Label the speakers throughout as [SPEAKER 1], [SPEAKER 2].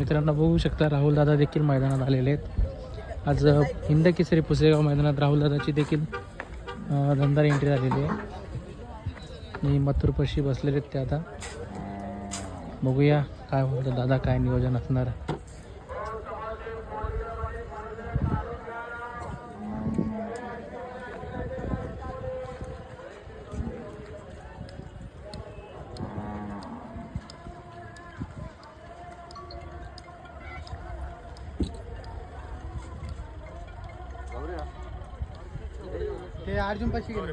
[SPEAKER 1] मित्रांनो बघू शकता राहुल दादा देखील मैदानात आलेले आहेत. आज हिंद केसरी पुसेगाव मैदानात राहुल दादाची देखील अ, दमदार एंट्री झालेली आहे. मी मथुरपशी बसलेले आहेत ते आता. बघूया काय होतं. दादा काय नियोजन असणार?
[SPEAKER 2] ते अर्जुन पाशी गेले.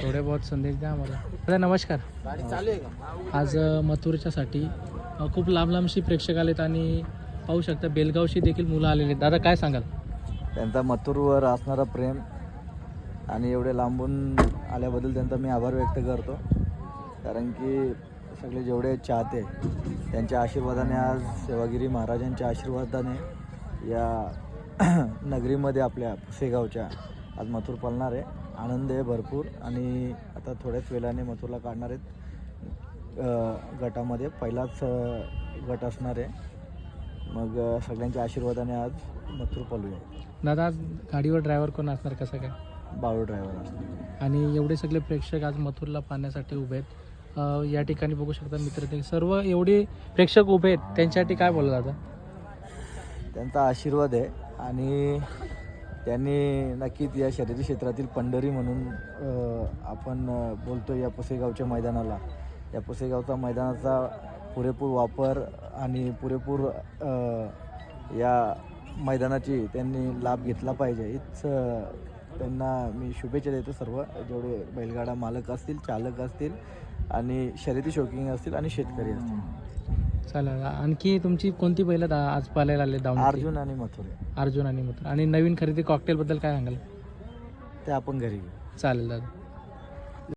[SPEAKER 1] थोडे बहुत संदेश द्या आम्हाला. दादा नमस्कार.
[SPEAKER 2] गाडी चालू आहे का?
[SPEAKER 1] आज मथुरच्यासाठी खूप लांब लांबशी प्रेक्षक आलेत आणि पाहू शकता बेलगावशी देखील मुलं आलेली आहेत. दादा काय सांगाल?
[SPEAKER 3] त्यांचा मथुरवर असणारा प्रेम आणि एवढे लांबून आल्याबद्दल त्यांचा मी आभार व्यक्त करतो. कारण की सगळे जेवढे चाहते त्यांच्या आशीर्वादाने आज सेवागिरी महाराजांच्या आशीर्वादाने या नगरीमध्ये आपल्या शेगावच्या आज मथुर पळणार आहे. आनंद आहे भरपूर आणि आता थोड्याच वेळाने मथुरला काढणार आहेत. गटामध्ये पहिलाच गट असणार आहे. मग सगळ्यांच्या आशीर्वादाने आज मथुर पळूया
[SPEAKER 1] दादा आज गाडीवर ड्रायव्हर कोण असणार कसं काय?
[SPEAKER 3] बाळू ड्रायव्हर असतो
[SPEAKER 1] आणि एवढे सगळे प्रेक्षक आज मथुरला पाहण्यासाठी उभे आहेत. अ, या ठिकाणी बघू शकता मित्र ते सर्व एवढे प्रेक्षक उभे आहेत. त्यांच्यासाठी काय बोलला दादा?
[SPEAKER 3] त्यांचा आशीर्वाद आहे आणि त्यांनी नक्कीच या शर्यती क्षेत्रातील पंढरी म्हणून अ, आपण अ, बोलतो या पुसेगावच्या मैदानाला. या पुसेगावचा मैदानाचा पुरेपूर वापर आणि पुरेपूर या मैदानाची त्यांनी लाभ घेतला पाहिजे. हीच त्यांना मी शुभेच्छा देतो सर्व. जेवढे बैलगाडा मालक असतील चालक असतील आणि शर्यती शौकिंग असतील आणि शेतकरी असतील.
[SPEAKER 1] चालेल. आणखी तुमची कोणती बैल आज पाहायला आले धावून
[SPEAKER 3] अर्जुन आणि मथुरे.
[SPEAKER 1] अर्जुन आणि मथुर. आणि नवीन खरेदी कॉकटेलबद्दल काय सांगाल?
[SPEAKER 3] ते आपण घरी घेऊ.
[SPEAKER 1] चालेल दादा.